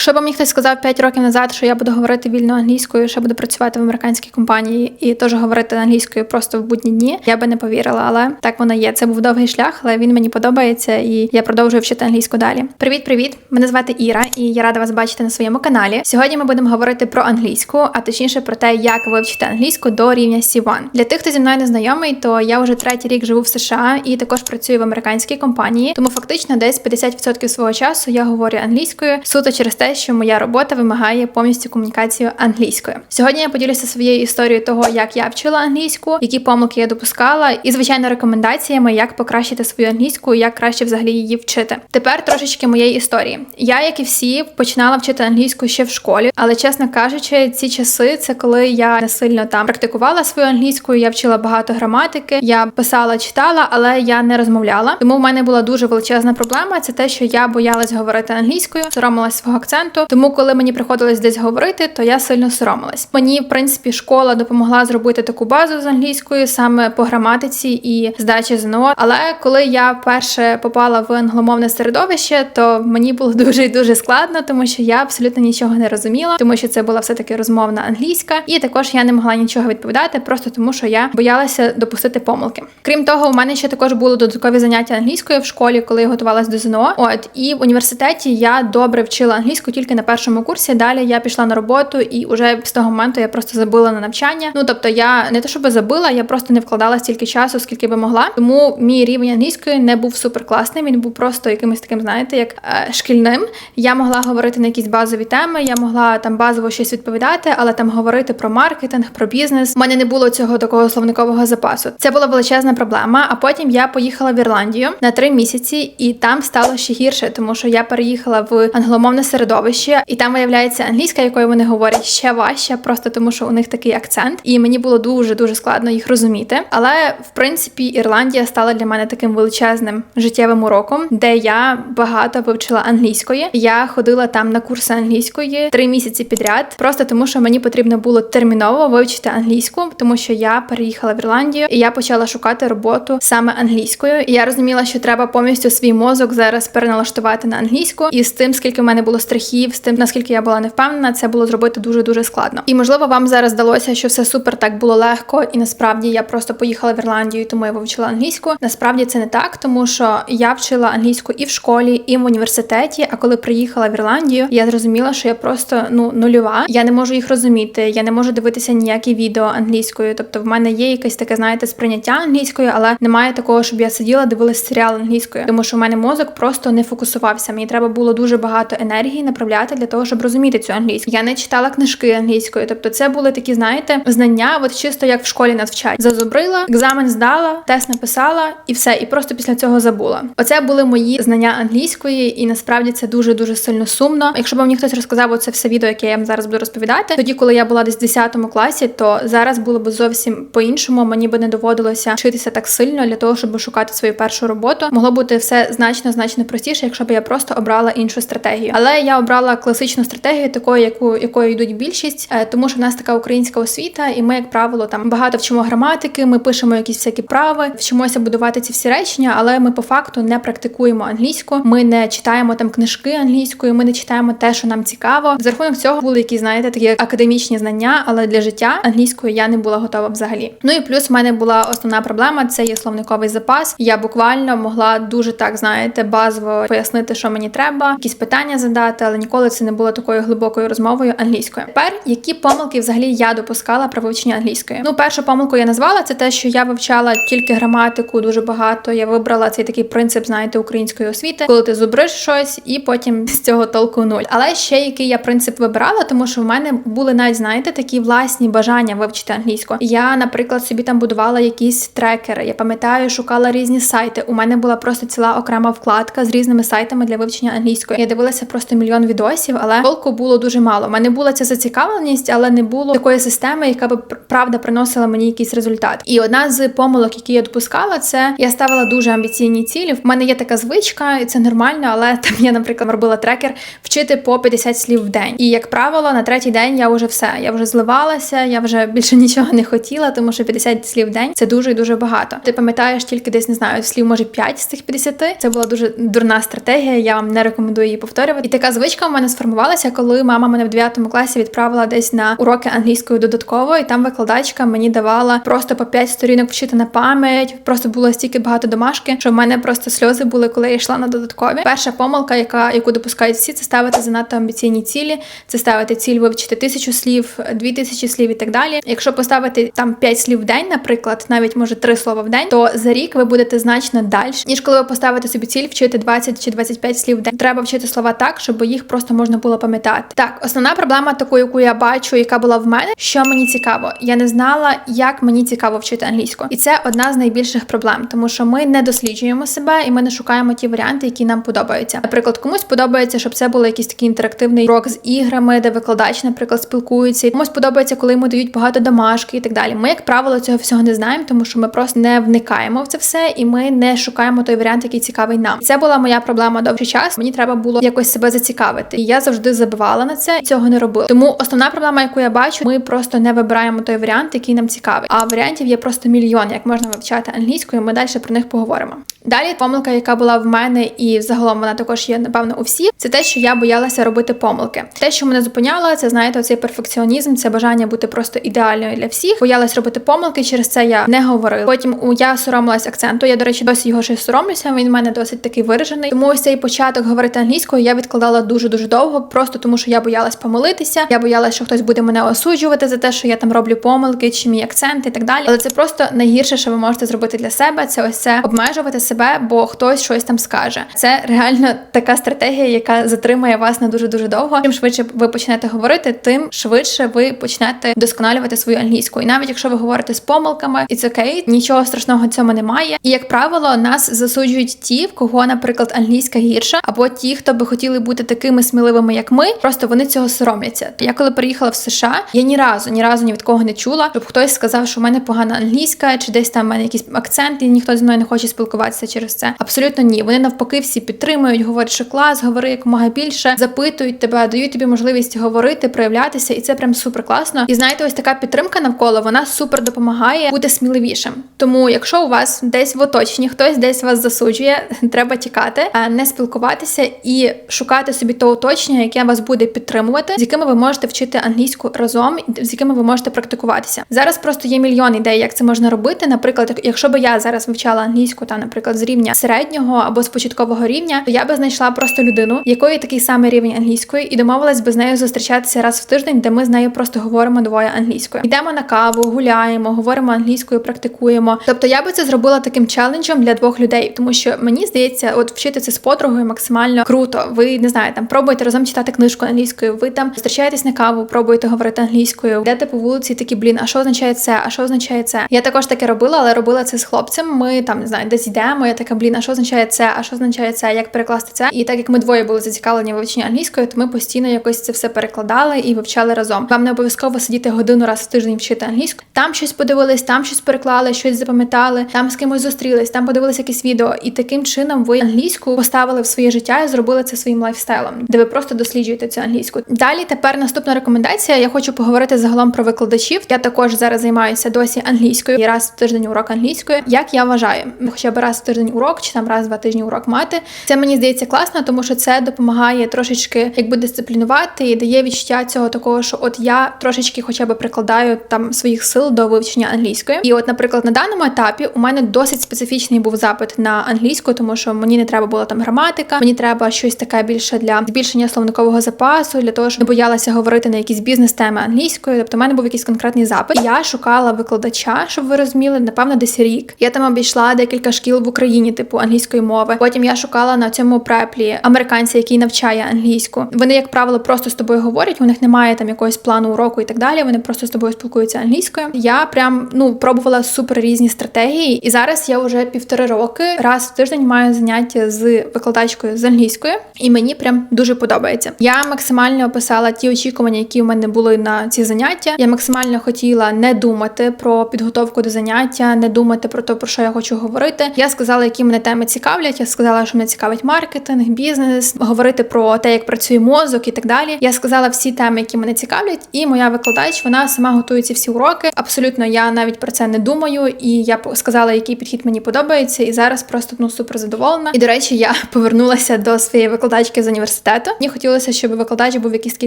Якщо б мені хтось сказав 5 років назад, що я буду говорити вільно англійською, що буду працювати в американській компанії і теж говорити англійською просто в будні дні, я би не повірила. Але так воно є. Це був довгий шлях, але він мені подобається, і я продовжую вчити англійську далі. Привіт, привіт! Мене звати Іра, і я рада вас бачити на своєму каналі. Сьогодні ми будемо говорити про англійську, а точніше про те, як вивчити англійську до рівня C1. Для тих, хто зі мною не знайомий, то я вже третій рік живу в США і також працюю в американській компанії. Тому фактично десь 50% свого часу я говорю англійською суто через те, що моя робота вимагає повністю комунікацію англійською. Сьогодні я поділюся своєю історією того, як я вчила англійську, які помилки я допускала, і звичайно рекомендаціями, як покращити свою англійську, як краще взагалі її вчити. Тепер трошечки моєї історії. Я, як і всі, починала вчити англійську ще в школі, але чесно кажучи, ці часи це коли я не сильно там практикувала свою англійську. Я вчила багато граматики, я писала, читала, але я не розмовляла. Тому в мене була дуже величезна проблема. Це те, що я боялась говорити англійською, соромилась свого акценту. Тому, коли мені приходилось десь говорити, то я сильно соромилась. Мені, в принципі, школа допомогла зробити таку базу з англійською саме по граматиці і здачі ЗНО. Але коли я перше попала в англомовне середовище, то мені було дуже і дуже складно, тому що я абсолютно нічого не розуміла, тому що це була все таки розмовна англійська, і також я не могла нічого відповідати, просто тому що я боялася допустити помилки. Крім того, у мене ще також були додаткові заняття англійською в школі, коли я готувалася до ЗНО. От і в університеті я добре вчила англійську тільки на першому курсі. Далі я пішла на роботу, і вже з того моменту я просто забила на навчання. Ну тобто, я не те, щоб забила, я просто не вкладала стільки часу, скільки би могла. Тому мій рівень англійської не був суперкласним. Він був просто якимось таким, знаєте, як е, шкільним. Я могла говорити на якісь базові теми, я могла там базово щось відповідати, але там говорити про маркетинг, про бізнес. У мене не було цього такого словникового запасу. Це була величезна проблема. А потім я поїхала в Ірландію на три місяці, і там стало ще гірше, тому що я переїхала в англомовне середовище, і там виявляється англійська, якою вони говорять ще важче, просто тому що у них такий акцент, і мені було дуже дуже складно їх розуміти. Але в принципі Ірландія стала для мене таким величезним життєвим уроком, де я багато вивчила англійської. Я ходила там на курси англійської три місяці підряд, просто тому що мені потрібно було терміново вивчити англійську, тому що я переїхала в Ірландію і я почала шукати роботу саме англійською. І я розуміла, що треба повністю свій мозок зараз переналаштувати на англійську, і з тим, скільки в мене було страхів, з тим наскільки я була не впевнена, це було зробити дуже дуже складно. І можливо, вам зараз здалося, що все супер так було легко, і насправді я просто поїхала в Ірландію, тому я вивчила англійську. Насправді це не так, тому що я вчила англійську і в школі, і в університеті. А коли приїхала в Ірландію, я зрозуміла, що я просто ну нульова. Я не можу їх розуміти, я не можу дивитися ніякі відео англійською. Тобто, в мене є якесь таке, знаєте, сприйняття англійською, але немає такого, щоб я сиділа, дивилась серіал англійською, тому що в мене мозок просто не фокусувався. Мені треба було дуже багато енергії направляти для того, щоб розуміти цю англійську. Я не читала книжки англійською. Тобто, це були такі, знаєте, знання, от чисто як в школі навчать. Зазубрила, екзамен здала, тест написала і все. І просто після цього забула. Оце були мої знання англійської, і насправді це дуже дуже сильно сумно. Якщо б мені хтось розказав оце все відео, яке я вам зараз буду розповідати, тоді, коли я була десь в 10 класі, то зараз було б зовсім по-іншому. Мені би не доводилося вчитися так сильно для того, щоб шукати свою першу роботу. Могло бути все значно значно простіше, якщо б я просто обрала іншу стратегію. Але я обрала класичну стратегію, такою, яку якою йдуть більшість, е, тому що в нас така українська освіта, і ми, як правило, там багато вчимо граматики, ми пишемо якісь всякі прави, вчимося будувати ці всі речення, але ми по факту не практикуємо англійську. Ми не читаємо там книжки англійською, ми не читаємо те, що нам цікаво. За рахунок цього були якісь, знаєте, такі академічні знання, але для життя англійською я не була готова взагалі. Ну і плюс в мене була основна проблема це є словниковий запас. Я буквально могла дуже так, знаєте, базово пояснити, що мені треба, якісь питання задати, але ніколи це не було такою глибокою розмовою англійською. Тепер які помилки взагалі я допускала при вивченні англійської? Ну, першу помилку я назвала це те, що я вивчала тільки граматику дуже багато. Я вибрала цей такий принцип, знаєте, української освіти, коли ти зубриш щось, і потім з цього толку нуль. Але ще який я принцип вибирала, тому що в мене були навіть, знаєте, такі власні бажання вивчити англійську. Я, наприклад, собі там будувала якісь трекери. Я пам'ятаю, шукала різні сайти. У мене була просто ціла окрема вкладка з різними сайтами для вивчення англійської. Я дивилася просто мільйон відосів, але толку було дуже мало. У мене була ця зацікавленість, але не було такої системи, яка би правда приносила мені якийсь результат. І одна з помилок, які я допускала, це я ставила дуже амбіційні цілі. В мене є така звичка, і це нормально, але там я, наприклад, робила трекер вчити по 50 слів в день. І як правило, на третій день я вже все. Я вже зливалася, я вже більше нічого не хотіла, тому що 50 слів в день це дуже і дуже багато. Ти пам'ятаєш тільки десь не знаю, слів може 5 з цих 50. Це була дуже дурна стратегія. Я вам не рекомендую її повторювати. І така звичка Звичка в мене сформувалася, коли мама мене в 9 класі відправила десь на уроки англійської додатково, і там викладачка мені давала просто по 5 сторінок вчити на пам'ять. Просто було стільки багато домашки, що в мене просто сльози були, коли я йшла на додаткові. Перша помилка, яка яку допускають всі, це ставити занадто амбіційні цілі. Це ставити ціль вивчити тисячу слів, дві тисячі слів і так далі. Якщо поставити там 5 слів в день, наприклад, навіть може 3 слова в день, то за рік ви будете значно далі, ніж коли ви поставите собі ціль вчити 20 чи 25 слів в день. Треба вчити слова так, щоб їх просто можна було пам'ятати. Так, основна проблема таку, яку я бачу, яка була в мене, що мені цікаво. Я не знала, як мені цікаво вчити англійську, і це одна з найбільших проблем, тому що ми не досліджуємо себе і ми не шукаємо ті варіанти, які нам подобаються. Наприклад, комусь подобається, щоб це було якийсь такий інтерактивний урок з іграми, де викладач, наприклад, спілкується. Комусь подобається, коли йому дають багато домашки і так далі. Ми, як правило, цього всього не знаємо, тому що ми просто не вникаємо в це все, і ми не шукаємо той варіант, який цікавий нам. Це була моя проблема довгий час. Мені треба було якось себе зацікавити. І я завжди забивала на це і цього не робила. Тому основна проблема, яку я бачу, ми просто не вибираємо той варіант, який нам цікавий. А варіантів є просто мільйон, як можна вивчати англійською. Ми далі про них поговоримо. Далі помилка, яка була в мене, і взагалом вона також є, напевно, у всіх, це те, що я боялася робити помилки. Те, що мене зупиняло, це знаєте, цей перфекціонізм, це бажання бути просто ідеальною для всіх. Боялась робити помилки, через це я не говорила. Потім у- я соромилась акценту. Я, до речі, досі його ще соромлюся. Він в мене досить такий виражений. Тому ось цей початок говорити англійською я відкладала дуже дуже довго, просто тому що я боялась помилитися. Я боялась, що хтось буде мене осуджувати за те, що я там роблю помилки, чи мій акцент і так далі. Але це просто найгірше, що ви можете зробити для себе. Це ось це обмежувати себе, бо хтось щось там скаже. Це реально така стратегія, яка затримає вас на дуже дуже довго. Чим швидше ви почнете говорити, тим швидше ви почнете вдосконалювати свою англійську. І навіть якщо ви говорите з помилками, і це окей, нічого страшного цьому немає. І як правило, нас засуджують ті, в кого, наприклад, англійська гірша, або ті, хто би хотіли бути такими сміливими, як ми, просто вони цього соромляться. Я коли приїхала в США, я ні разу, ні разу ні від кого не чула, щоб хтось сказав, що в мене погана англійська, чи десь там в мене якийсь акцент, і ніхто зі мною не хоче спілкуватися через це. Абсолютно ні. Вони навпаки всі підтримують, говорять, що клас, говори якомога більше, запитують тебе, дають тобі можливість говорити, проявлятися, і це прям супер класно. І знаєте, ось така підтримка навколо вона супер допомагає бути сміливішим. Тому, якщо у вас десь в оточенні хтось десь вас засуджує, треба тікати, не спілкуватися і шукати собі то оточення, яке вас буде підтримувати, з якими ви можете вчити англійську разом, з якими ви можете практикуватися. Зараз просто є мільйон ідей, як це можна робити. Наприклад, якщо би я зараз вивчала англійську, та наприклад, з рівня середнього або з початкового рівня, то я би знайшла просто людину, якої такий самий рівень англійської, і домовилась би з нею зустрічатися раз в тиждень, де ми з нею просто говоримо двоє англійською. Йдемо на каву, гуляємо, говоримо англійською, практикуємо. Тобто я би це зробила таким челенджем для двох людей, тому що мені здається, от вчити це з подругою максимально круто. Ви не знаю, там пробуєте разом читати книжку англійською. Ви там зустрічаєтесь на каву, пробуєте говорити англійською, йдете по вулиці, такі блін, а що означає це? А що означає це? Я також таке робила, але робила це з хлопцем. Ми там не знаю, десь йдемо. Я така, блін, а що означає це? А що означає це? Як перекласти це? І так як ми двоє були зацікавлені в вивченні англійської, то ми постійно якось це все перекладали і вивчали разом. Вам не обов'язково сидіти годину раз в тиждень вчити англійську. Там щось подивились, там щось переклали, щось запам'ятали, там з кимось зустрілись, там подивились якесь відео, і таким чином ви англійську поставили в своє життя і зробили це своїм лайфстайлом, де ви просто досліджуєте цю англійську. Далі тепер наступна рекомендація. Я хочу поговорити загалом про викладачів. Я також зараз займаюся досі англійською і раз в тиждень урок англійської. Як я вважаю, хоча б раз в тиждень урок чи там раз два тижні урок мати. Це мені здається класно, тому що це допомагає трошечки якби дисциплінувати і дає відчуття цього такого, що от я трошечки хоча б прикладаю там своїх сил до вивчення англійської. І от, наприклад, на даному етапі у мене досить специфічний був запит на англійську, тому що мені не треба була там граматика, мені треба щось таке більше для збільшення словникового запасу, для того, щоб не боялася говорити на якісь бізнес-теми англійською. Тобто, в мене був якийсь конкретний запит. Я шукала викладача, щоб ви розуміли, напевно, десь рік. Я там обійшла декілька шкіл в Україні, типу англійської мови. Потім я шукала на цьому преплі американця, який навчає англійську. Вони, як правило, просто з тобою говорять. У них немає там якогось плану уроку і так далі. Вони просто з тобою спілкуються англійською. Я прям ну пробувала супер різні стратегії, і зараз я вже півтори роки раз в тиждень маю заняття з викладачкою з англійської, і мені прям дуже подобається. Я максимально описала ті очікування, які у мене були на ці заняття. Я максимально хотіла не думати про підготовку до заняття, не думати про те, про що я хочу говорити. Я сказала. Сказала, які мене теми цікавлять. Я сказала, що мене цікавить маркетинг, бізнес, говорити про те, як працює мозок і так далі. Я сказала всі теми, які мене цікавлять, і моя викладач вона сама готує ці всі уроки. Абсолютно, я навіть про це не думаю. І я сказала, який підхід мені подобається, і зараз просто ну супер задоволена. І до речі, я повернулася до своєї викладачки з університету. Мені хотілося, щоб викладач був якийсь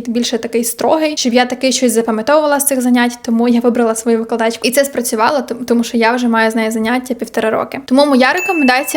більше такий строгий, щоб я такий щось запам'ятовувала з цих занять. Тому я вибрала свою викладачку, і це спрацювало, тому що я вже маю з нею заняття півтора роки. Тому моя рекомендація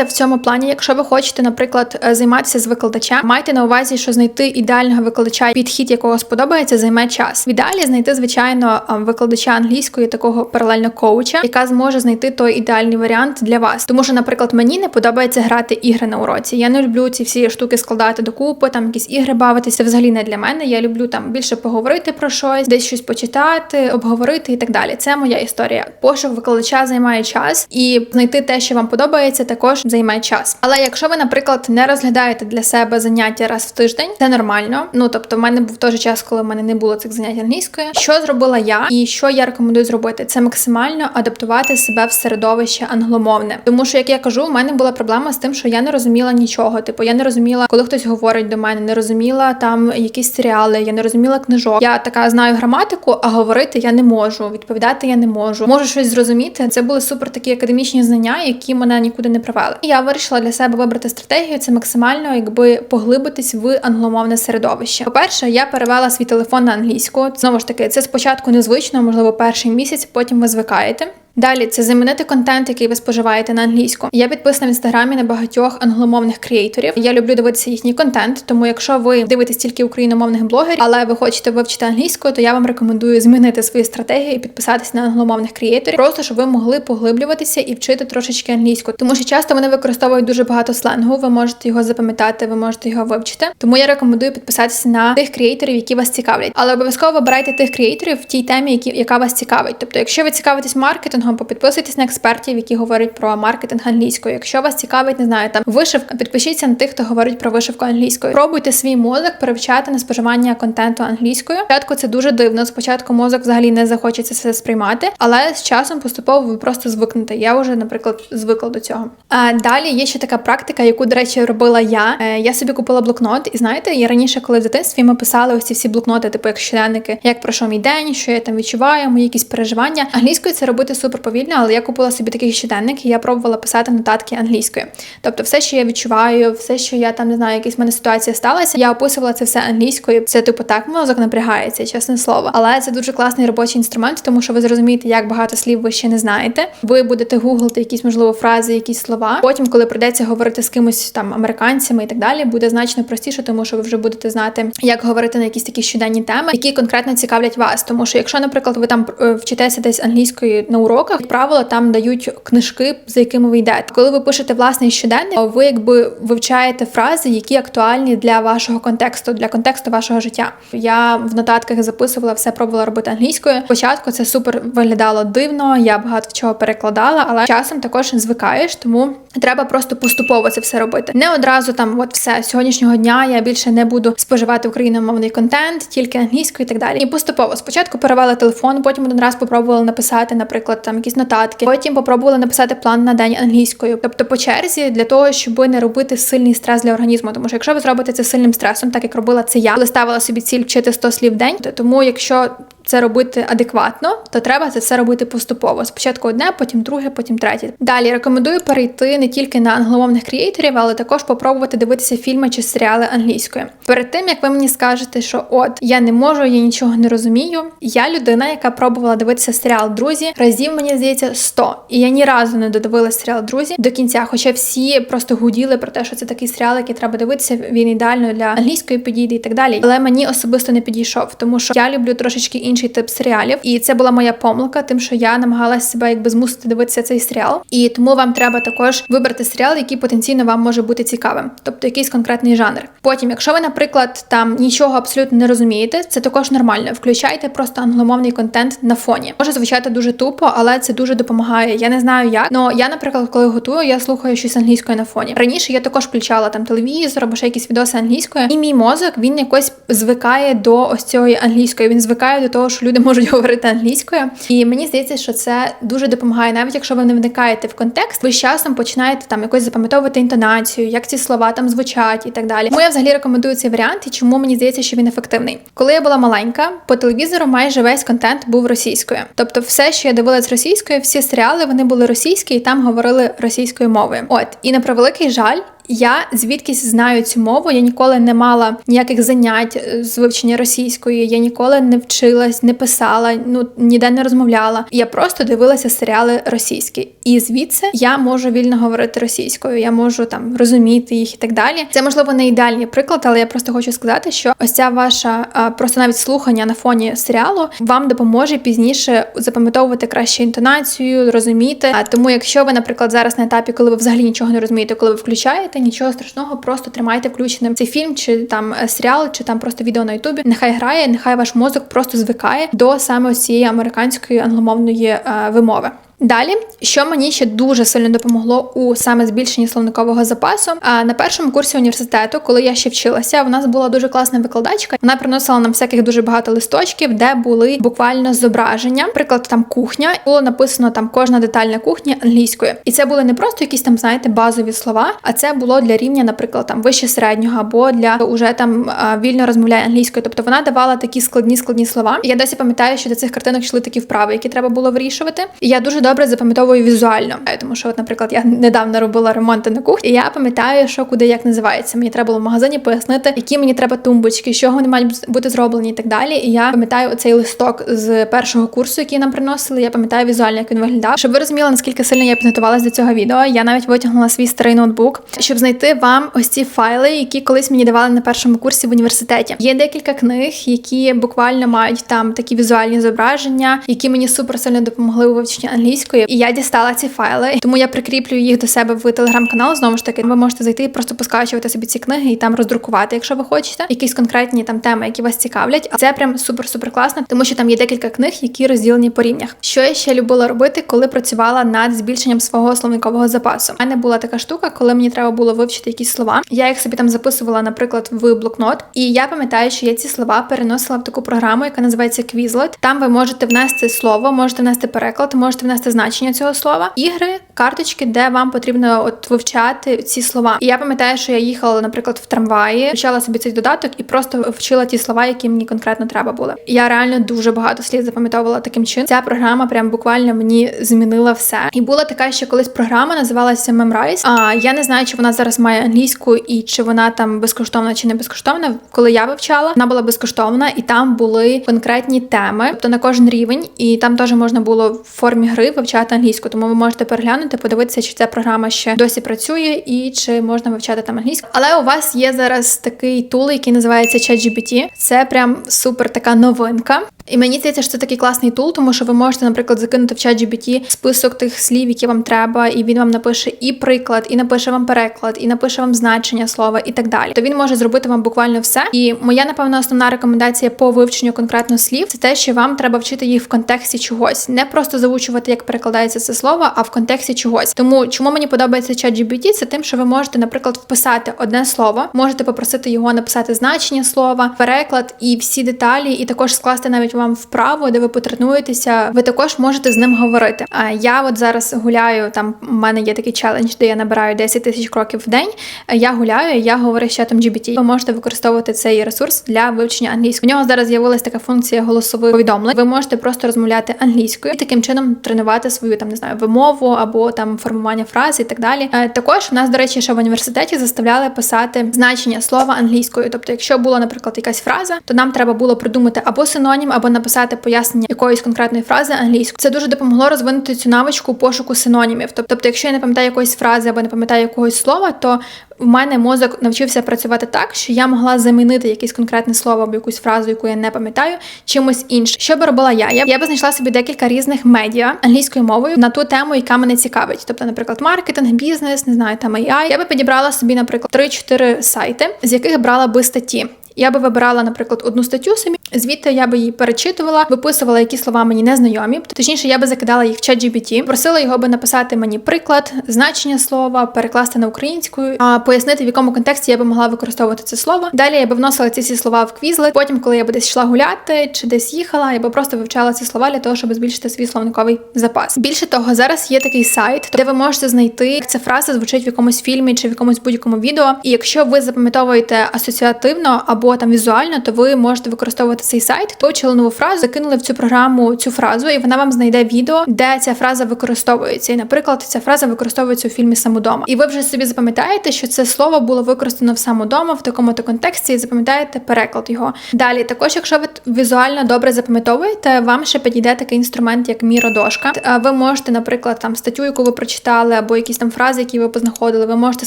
в цьому плані, якщо ви хочете, наприклад, е, займатися з викладачем, майте на увазі, що знайти ідеального викладача, підхід якого сподобається, займе час. В ідеалі знайти звичайно викладача англійської, такого паралельно коуча, яка зможе знайти той ідеальний варіант для вас. Тому що, наприклад, мені не подобається грати ігри на уроці. Я не люблю ці всі штуки складати докупи, там якісь ігри бавитися. Взагалі не для мене. Я люблю там більше поговорити про щось, десь щось почитати, обговорити і так далі. Це моя історія. Пошук викладача займає час, і знайти те, що вам подобається, також займає час. Але якщо ви, наприклад, не розглядаєте для себе заняття раз в тиждень, це нормально. Ну тобто, в мене був той час, коли в мене не було цих занять англійською. Що зробила я, і що я рекомендую зробити, це максимально адаптувати себе в середовище англомовне. Тому що, як я кажу, у мене була проблема з тим, що я не розуміла нічого. Типу, я не розуміла, коли хтось говорить до мене, не розуміла там якісь серіали, я не розуміла книжок. Я така знаю граматику, а говорити я не можу. Відповідати я не можу. Можу щось зрозуміти. Це були супер такі академічні знання, які мене нікуди не привели. І я вирішила для себе вибрати стратегію. Це максимально, якби поглибитись в англомовне середовище. По перше, я перевела свій телефон на англійську. Знову ж таки, це спочатку незвично, можливо, перший місяць, потім ви звикаєте. Далі це замінити контент, який ви споживаєте на англійську. Я підписана в інстаграмі на багатьох англомовних креаторів. Я люблю дивитися їхній контент. Тому, якщо ви дивитесь тільки україномовних блогерів, але ви хочете вивчити англійську, то я вам рекомендую змінити свої стратегії і підписатися на англомовних креаторів, просто щоб ви могли поглиблюватися і вчити трошечки англійську. Тому що часто вони використовують дуже багато сленгу. Ви можете його запам'ятати, ви можете його вивчити. Тому я рекомендую підписатися на тих креаторів, які вас цікавлять. Але обов'язково вибирайте тих креаторів в тій темі, які яка вас цікавить. Тобто, якщо ви цікавитесь маркетингом, маркетингом, попідписуйтесь на експертів, які говорять про маркетинг англійською. Якщо вас цікавить, не знаю, там вишивка, підпишіться на тих, хто говорить про вишивку англійською. Пробуйте свій мозок перевчати на споживання контенту англійською. Спочатку це дуже дивно. Спочатку мозок взагалі не захочеться все сприймати, але з часом поступово ви просто звикнете. Я вже, наприклад, звикла до цього. А далі є ще така практика, яку, до речі, робила я. Е, я собі купила блокнот, і знаєте, я раніше, коли в дитинстві ми писали ось ці всі блокноти, типу як щоденники, як пройшов мій день, що я там відчуваю, мої якісь переживання. Англійською це робити супер повільно, але я купила собі такий щоденник, і я пробувала писати нотатки англійською. Тобто, все, що я відчуваю, все, що я там не знаю, якась в мене ситуація сталася, я описувала це все англійською. Це типу так, мозок напрягається, чесне слово. Але це дуже класний робочий інструмент, тому що ви зрозумієте, як багато слів ви ще не знаєте. Ви будете гуглити якісь можливо фрази, якісь слова. Потім, коли прийдеться говорити з кимось там американцями і так далі, буде значно простіше, тому що ви вже будете знати, як говорити на якісь такі щоденні теми, які конкретно цікавлять вас. Тому що, якщо, наприклад, ви там е, вчитеся десь англійською на уроках, як правило, там дають книжки, за якими ви йдете. Коли ви пишете власний щоденник, ви якби вивчаєте фрази, які актуальні для вашого контексту, для контексту вашого життя. Я в нотатках записувала все, пробувала робити англійською. Спочатку це супер виглядало дивно, я багато чого перекладала, але часом також звикаєш, тому треба просто поступово це все робити. Не одразу там, от все сьогоднішнього дня я більше не буду споживати україномовний контент, тільки англійською і так далі. І поступово спочатку перевела телефон, потім один раз попробувала написати, наприклад, там якісь нотатки. Потім попробувала написати план на день англійською, тобто по черзі для того, щоб не робити сильний стрес для організму. Тому що якщо ви зробите це сильним стресом, так як робила це я, коли ставила собі ціль вчити 100 слів в день, то тому якщо це робити адекватно, то треба це все робити поступово. Спочатку одне, потім друге, потім третє. Далі рекомендую перейти не тільки на англомовних креаторів, але також попробувати дивитися фільми чи серіали англійською. Перед тим як ви мені скажете, що от я не можу, я нічого не розумію. Я людина, яка пробувала дивитися серіал Друзі, разів мені здається 100. І я ні разу не додивилася серіал Друзі до кінця. Хоча всі просто гуділи про те, що це такий серіал, який треба дивитися. Він ідеально для англійської підійде і так далі. Але мені особисто не підійшов, тому що я люблю трошечки інші інший тип серіалів, і це була моя помилка, тим, що я намагалася себе якби змусити дивитися цей серіал. І тому вам треба також вибрати серіал, який потенційно вам може бути цікавим, тобто якийсь конкретний жанр. Потім, якщо ви, наприклад, там нічого абсолютно не розумієте, це також нормально. Включайте просто англомовний контент на фоні. Може звучати дуже тупо, але це дуже допомагає. Я не знаю як. Ну я, наприклад, коли готую, я слухаю щось англійською на фоні. Раніше я також включала там телевізор або ще якісь відоси англійською, і мій мозок він якось звикає до ось цієї англійської. Він звикає до того того, що люди можуть говорити англійською. І мені здається, що це дуже допомагає, навіть якщо ви не вникаєте в контекст, ви з часом починаєте там якось запам'ятовувати інтонацію, як ці слова там звучать і так далі. Тому я взагалі рекомендую цей варіант, і чому мені здається, що він ефективний. Коли я була маленька, по телевізору майже весь контент був російською. Тобто, все, що я дивилась російською, всі серіали вони були російські і там говорили російською мовою. От і на превеликий жаль. Я звідкись знаю цю мову. Я ніколи не мала ніяких занять е, з вивчення російської. Я ніколи не вчилась, не писала, ну ніде не розмовляла. Я просто дивилася серіали російські, і звідси я можу вільно говорити російською. Я можу там розуміти їх і так далі. Це можливо не ідеальний приклад, але я просто хочу сказати, що ось ця ваша просто навіть слухання на фоні серіалу вам допоможе пізніше запам'ятовувати краще інтонацію, розуміти. А тому, якщо ви, наприклад, зараз на етапі, коли ви взагалі нічого не розумієте, коли ви включаєте нічого страшного, просто тримайте включеним цей фільм, чи там е, серіал, чи там просто відео на Ютубі. Нехай грає, нехай ваш мозок просто звикає до саме цієї американської англомовної е, вимови. Далі, що мені ще дуже сильно допомогло у саме збільшенні словникового запасу. А на першому курсі університету, коли я ще вчилася, у нас була дуже класна викладачка. Вона приносила нам всяких дуже багато листочків, де були буквально зображення. Наприклад, там кухня було написано там кожна детальна кухня англійською, і це були не просто якісь там, знаєте, базові слова, а це було для рівня, наприклад, там вище середнього або для уже там вільно розмовляє англійською. Тобто вона давала такі складні складні слова. І я досі пам'ятаю, що до цих картинок йшли такі вправи, які треба було вирішувати. І я дуже добре запам'ятовую візуально, тому що, от, наприклад, я недавно робила ремонти на кухні, і я пам'ятаю, що куди як називається. Мені треба було в магазині пояснити, які мені треба тумбочки, чого вони мають бути зроблені і так далі. І я пам'ятаю цей листок з першого курсу, який нам приносили. Я пам'ятаю візуально, як він виглядав. Щоб ви розуміли, наскільки сильно я підготувалася до цього відео. Я навіть витягнула свій старий ноутбук, щоб знайти вам ось ці файли, які колись мені давали на першому курсі в університеті. Є декілька книг, які буквально мають там такі візуальні зображення, які мені супер сильно допомогли у вивченні англійської. І я дістала ці файли, тому я прикріплю їх до себе в телеграм-канал. Знову ж таки, ви можете зайти і просто поскачувати собі ці книги і там роздрукувати, якщо ви хочете. Якісь конкретні там теми, які вас цікавлять. А це прям супер-супер класно, тому що там є декілька книг, які розділені по рівнях. Що я ще любила робити, коли працювала над збільшенням свого словникового запасу. У мене була така штука, коли мені треба було вивчити якісь слова. Я їх собі там записувала, наприклад, в блокнот. І я пам'ятаю, що я ці слова переносила в таку програму, яка називається Quizlet. Там ви можете внести слово, можете внести переклад, можете внести значення цього слова, ігри, карточки, де вам потрібно от вивчати ці слова. І я пам'ятаю, що я їхала, наприклад, в трамваї, вивчала собі цей додаток і просто вчила ті слова, які мені конкретно треба були. Я реально дуже багато слів запам'ятовувала таким чином. Ця програма прям буквально мені змінила все. І була така ще колись програма, називалася Memrise. А я не знаю, чи вона зараз має англійську і чи вона там безкоштовна чи не безкоштовна. Коли я вивчала, вона була безкоштовна, і там були конкретні теми, тобто на кожен рівень, і там теж можна було в формі гри вивчати англійську тому ви можете переглянути, подивитися, чи ця програма ще досі працює і чи можна вивчати там англійську. Але у вас є зараз такий тул, який називається ChatGPT. Це прям супер така новинка. І мені здається, що це такий класний тул, тому що ви можете, наприклад, закинути в ChatGPT список тих слів, які вам треба, і він вам напише і приклад, і напише вам переклад, і напише вам значення слова, і так далі. То він може зробити вам буквально все. І моя, напевно, основна рекомендація по вивченню конкретно слів це те, що вам треба вчити їх в контексті чогось, не просто заучувати, як перекладається це слово, а в контексті чогось. Тому чому мені подобається ChatGPT, це тим, що ви можете, наприклад, вписати одне слово, можете попросити його написати значення слова, переклад і всі деталі, і також скласти навіть вам вправо, де ви потренуєтеся, ви також можете з ним говорити. А я от зараз гуляю. Там у мене є такий челендж, де я набираю 10 тисяч кроків в день. Я гуляю, я говорю з чатом GPT. Ви можете використовувати цей ресурс для вивчення англійської. У нього зараз з'явилася така функція голосових повідомлень. Ви можете просто розмовляти англійською і таким чином тренувати свою там не знаю вимову або там формування фраз і так далі. Е, також у нас, до речі, ще в університеті заставляли писати значення слова англійською. Тобто, якщо була, наприклад, якась фраза, то нам треба було придумати або синонім, або написати пояснення якоїсь конкретної фрази англійською. Це дуже допомогло розвинути цю навичку пошуку синонімів. Тобто, якщо я не пам'ятаю якоїсь фрази або не пам'ятаю якогось слова, то в мене мозок навчився працювати так, що я могла замінити якесь конкретне слово або якусь фразу, яку я не пам'ятаю, чимось іншим. Що би робила я? Я би знайшла собі декілька різних медіа англійською мовою на ту тему, яка мене цікавить. Тобто, наприклад, маркетинг, бізнес, не знаю, там AI. Я би підібрала собі, наприклад, 3-4 сайти, з яких брала би статті. Я би вибирала, наприклад, одну статтю самі, звідти я би її перечитувала, виписувала, які слова мені не знайомі. Точніше, я би закидала їх в чат GPT, просила його би написати мені приклад, значення слова, перекласти на українську, а пояснити, в якому контексті я би могла використовувати це слово. Далі я би вносила ці всі слова в квізлет. Потім, коли я би десь йшла гуляти чи десь їхала, я би просто вивчала ці слова для того, щоб збільшити свій словниковий запас. Більше того, зараз є такий сайт, де ви можете знайти, як ця фраза звучить в якомусь фільмі чи в якомусь будь-якому відео. І якщо ви запам'ятовуєте асоціативно або там візуально, то ви можете використовувати цей сайт. Вивчили нову фразу, закинули в цю програму цю фразу, і вона вам знайде відео, де ця фраза використовується. І, наприклад, ця фраза використовується у фільмі Самодома. І ви вже собі запам'ятаєте, що це слово було використано в самодома в такому-то контексті, і запам'ятаєте переклад його. Далі, також, якщо ви візуально добре запам'ятовуєте, вам ще підійде такий інструмент, як міродошка. А Ви можете, наприклад, там статтю, яку ви прочитали, або якісь там фрази, які ви познаходили, ви можете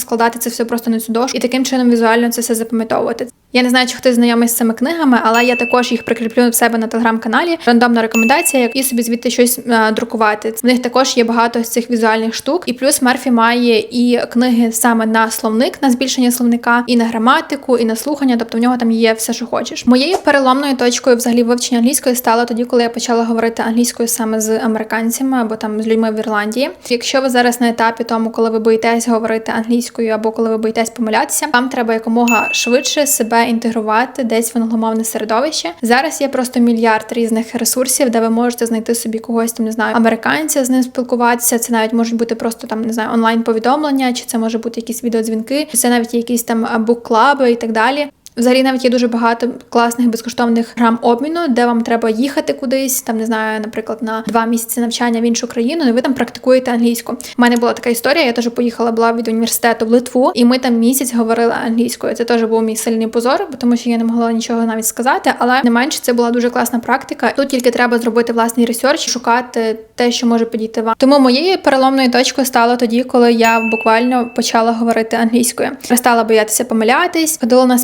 складати це все просто на цю дошку і таким чином візуально це все запам'ятовувати. Я не знаю, чи хтось знайомий з цими книгами, але я також їх прикріплю в себе на телеграм-каналі. Рандомна рекомендація, як і собі звідти щось е, друкувати. В них також є багато з цих візуальних штук. І плюс Мерфі має і книги саме на словник, на збільшення словника, і на граматику, і на слухання. Тобто в нього там є все, що хочеш. Моєю переломною точкою взагалі вивчення англійської стало тоді, коли я почала говорити англійською саме з американцями або там з людьми в Ірландії. Якщо ви зараз на етапі тому, коли ви боїтесь говорити англійською, або коли ви боїтесь помилятися, вам треба якомога швидше себе інтегрувати десь в англомовне середовище. Зараз є просто мільярд різних ресурсів, де ви можете знайти собі когось там, не знаю, американця з ним спілкуватися. Це навіть можуть бути просто там не знаю онлайн повідомлення, чи це може бути якісь відеодзвінки, чи це навіть якісь там бук-клаби і так далі. Взагалі навіть є дуже багато класних безкоштовних грам обміну, де вам треба їхати кудись, там не знаю, наприклад, на два місяці навчання в іншу країну, і ви там практикуєте англійську. У мене була така історія. Я теж поїхала була від університету в Литву, і ми там місяць говорили англійською. Це теж був мій сильний позор, тому що я не могла нічого навіть сказати. Але не менше це була дуже класна практика. Тут тільки треба зробити власний ресерч, шукати те, що може підійти вам. Тому моєю переломною точкою стало тоді, коли я буквально почала говорити англійською. Перестала боятися помилятись, ходила на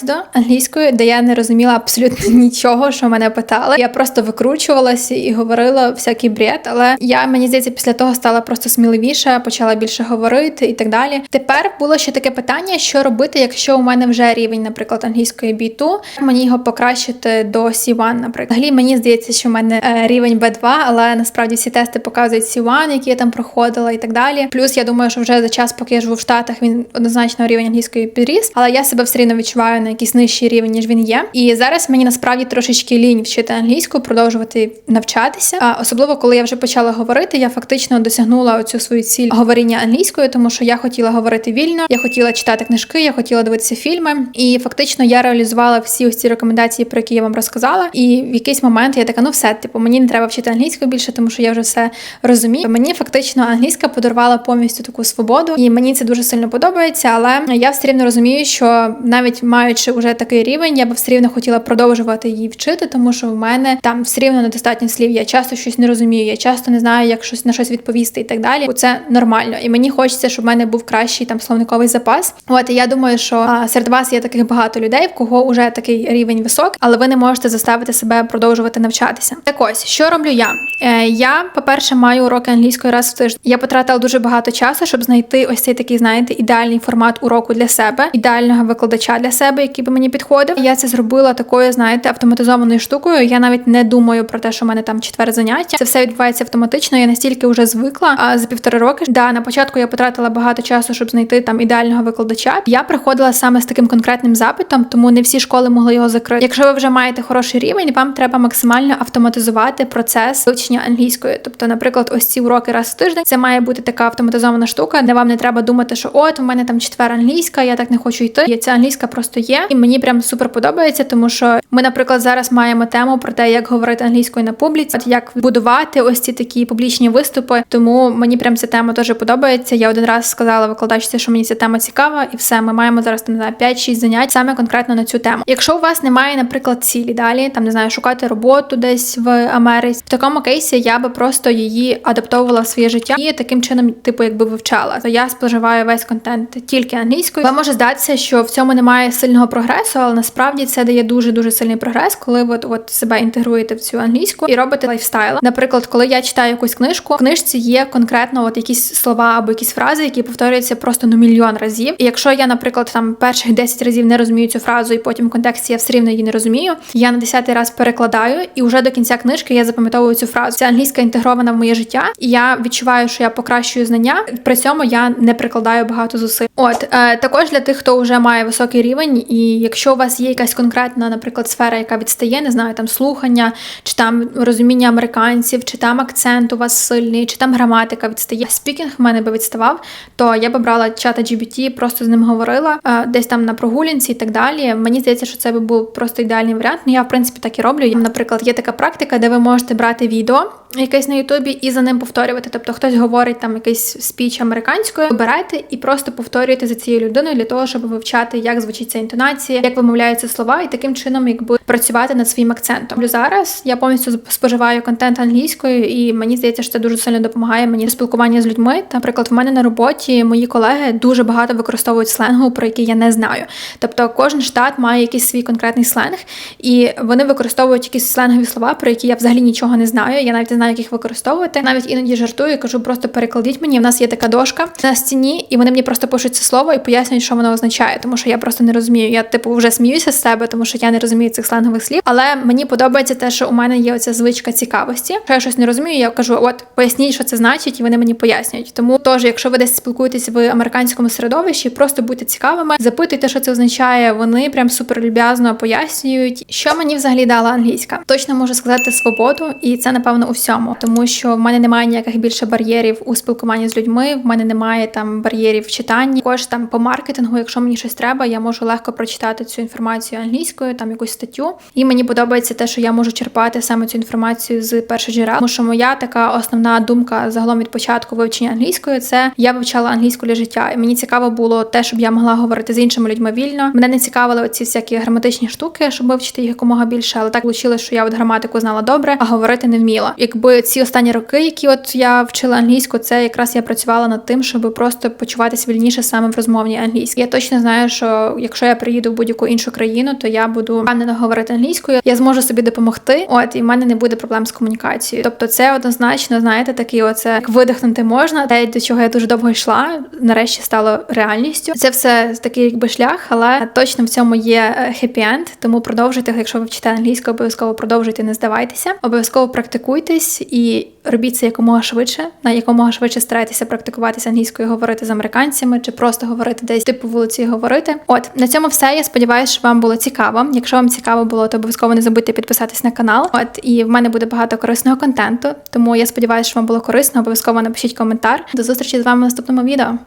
співбесіду англійською, де я не розуміла абсолютно нічого, що мене питали. Я просто викручувалася і говорила всякий бред. Але я мені здається, після того стала просто сміливіша, почала більше говорити і так далі. Тепер було ще таке питання, що робити, якщо у мене вже рівень, наприклад, англійської B2, мені його покращити до C1, наприклад. Взагалі мені здається, що в мене е, рівень B2, але насправді всі тести показують C1, які я там проходила і так далі. Плюс я думаю, що вже за час, поки я живу в Штатах, він однозначно рівень англійської підріс, але я себе все рівно відчуваю на якийсь нижчий рівень, ніж він є. І зараз мені насправді трошечки лінь вчити англійську, продовжувати навчатися. А особливо, коли я вже почала говорити, я фактично досягнула оцю свою ціль говоріння англійською, тому що я хотіла говорити вільно, я хотіла читати книжки, я хотіла дивитися фільми. І фактично я реалізувала всі ось ці рекомендації, про які я вам розказала. І в якийсь момент я така, ну все, типу, мені не треба вчити англійську більше, тому що я вже все розумію. Мені фактично англійська подарувала повністю таку свободу, і мені це дуже сильно подобається. Але я все рівно розумію, що навіть маючи вже такий рівень, я б все рівно хотіла продовжувати її вчити, тому що в мене там все рівно недостатньо слів. Я часто щось не розумію, я часто не знаю, як щось на щось відповісти і так далі. Це нормально, і мені хочеться, щоб в мене був кращий там словниковий запас. От і я думаю, що а, серед вас є таких багато людей, в кого вже такий рівень висок, але ви не можете заставити себе продовжувати навчатися. Так ось що роблю я? Е, Я, по-перше, маю уроки англійської раз в тиждень. Я потратила дуже багато часу, щоб знайти ось цей такий, знаєте, ідеальний формат уроку для себе, ідеального викладача для себе, який би мені підходив. Я це зробила такою, знаєте, автоматизованою штукою. Я навіть не думаю про те, що в мене там четвер заняття. Це все відбувається автоматично. Я настільки вже звикла. А за півтори роки да на початку я потратила багато часу, щоб знайти там ідеального викладача. Я приходила саме з таким конкретним запитом, тому не всі школи могли його закрити. Якщо ви вже маєте хороший рівень, вам треба максимально автоматизувати процес вивчення англійської. Тобто, наприклад, ось ці уроки раз в тиждень. Це має бути така автоматизована штука, де вам не треба думати, що от у мене там четвер англійська, я так не хочу йти. Ця англійська просто є, і мені прям супер подобається, тому що ми, наприклад, зараз маємо тему про те, як говорити англійською на публіці, от як будувати ось ці такі публічні виступи. Тому мені прям ця тема теж подобається. Я один раз сказала викладачці, що мені ця тема цікава, і все. Ми маємо зараз там не знаю, 5-6 занять саме конкретно на цю тему. Якщо у вас немає, наприклад, цілі далі, там не знаю, шукати роботу десь в Америці, в такому кейсі я би просто її адаптовувала в своє життя і таким чином, типу, якби вивчала. То я споживаю весь контент тільки англійською. Вам може здатися, що в цьому немає сильного сильного прогресу, але насправді це дає дуже дуже сильний прогрес, коли ви от, от себе інтегруєте в цю англійську і робите лайфстайл. Наприклад, коли я читаю якусь книжку, в книжці є конкретно от якісь слова або якісь фрази, які повторюються просто ну мільйон разів. І якщо я, наприклад, там перших 10 разів не розумію цю фразу, і потім в контексті я все рівно її не розумію, я на 10 раз перекладаю, і вже до кінця книжки я запам'ятовую цю фразу. Ця англійська інтегрована в моє життя, і я відчуваю, що я покращую знання. При цьому я не прикладаю багато зусиль. От е, також для тих, хто вже має високий рівень, і якщо у вас є якась конкретна, наприклад, сфера, яка відстає, не знаю, там слухання, чи там розуміння американців, чи там акцент у вас сильний, чи там граматика відстає. Спікінг в мене би відставав, то я би брала чата GBT, просто з ним говорила е, десь там на прогулянці і так далі. Мені здається, що це би був просто ідеальний варіант. Ну я в принципі так і роблю. Наприклад, є така практика, де ви можете брати відео. Якесь на Ютубі і за ним повторювати. Тобто хтось говорить там якийсь спіч американською, обирайте і просто повторюєте за цією людиною для того, щоб вивчати, як звучить ця інтонація, як вимовляються слова, і таким чином, якби працювати над своїм акцентом. Зараз я повністю споживаю контент англійською, і мені здається, що це дуже сильно допомагає мені в спілкуванні з людьми. Наприклад, в мене на роботі мої колеги дуже багато використовують сленгу, про який я не знаю. Тобто, кожен штат має якийсь свій конкретний сленг, і вони використовують якісь сленгові слова, про які я взагалі нічого не знаю. Я навіть знаю, як їх використовувати. Навіть іноді жартую, кажу, просто перекладіть мені. В нас є така дошка на стіні, і вони мені просто пишуть це слово і пояснюють, що воно означає, тому що я просто не розумію. Я типу вже сміюся з себе, тому що я не розумію цих сленгових слів. Але мені подобається те, що у мене є оця звичка цікавості. Якщо я щось не розумію, я кажу, от поясніть, що це значить, і вони мені пояснюють. Тому теж, якщо ви десь спілкуєтесь в американському середовищі, просто будьте цікавими, запитуйте, що це означає. Вони прям супер люб'язно пояснюють, що мені взагалі дала англійська. Точно можу сказати свободу, і це напевно у всьому, тому що в мене немає ніяких більше бар'єрів у спілкуванні з людьми. В мене немає там бар'єрів в читанні. Також там по маркетингу, якщо мені щось треба, я можу легко прочитати цю інформацію англійською, там якусь статтю. І мені подобається те, що я можу черпати саме цю інформацію з перших джерел. Тому що моя така основна думка загалом від початку вивчення англійської це я вивчала англійську для життя. І мені цікаво було те, щоб я могла говорити з іншими людьми вільно. Мене не цікавили оці всякі граматичні штуки, щоб вивчити їх якомога більше, але так вийшло, що я от граматику знала добре, а говорити не вміла. Якби ці останні роки, які от я вчила англійську, це якраз я працювала над тим, щоб просто почуватись вільніше саме в розмовній англійській. Я точно знаю, що якщо я приїду в будь-яку іншу країну, то я буду впевнено говорити англійською. Я зможу собі допомогти. От і в мене не буде проблем з комунікацією. Тобто, це однозначно, знаєте, такий оце як видихнути можна. Те, до чого я дуже довго йшла, нарешті стало реальністю. Це все такий якби шлях, але точно в цьому є хеппі-енд, тому продовжуйте, якщо ви вчите англійську, обов'язково продовжуйте, не здавайтеся, обов'язково практикуйтесь і робіть це якомога швидше, на якомога швидше старайтеся практикуватися англійською, говорити з американцями чи просто говорити десь типу вулиці і говорити. От на цьому все. Я сподіваюся, що вам було цікаво. Якщо вам цікаво було, то обов'язково не забудьте підписатись на канал. От і в мене буде багато корисного контенту. Тому я сподіваюся, що вам було корисно. Обов'язково напишіть коментар. До зустрічі з вами в наступному відео.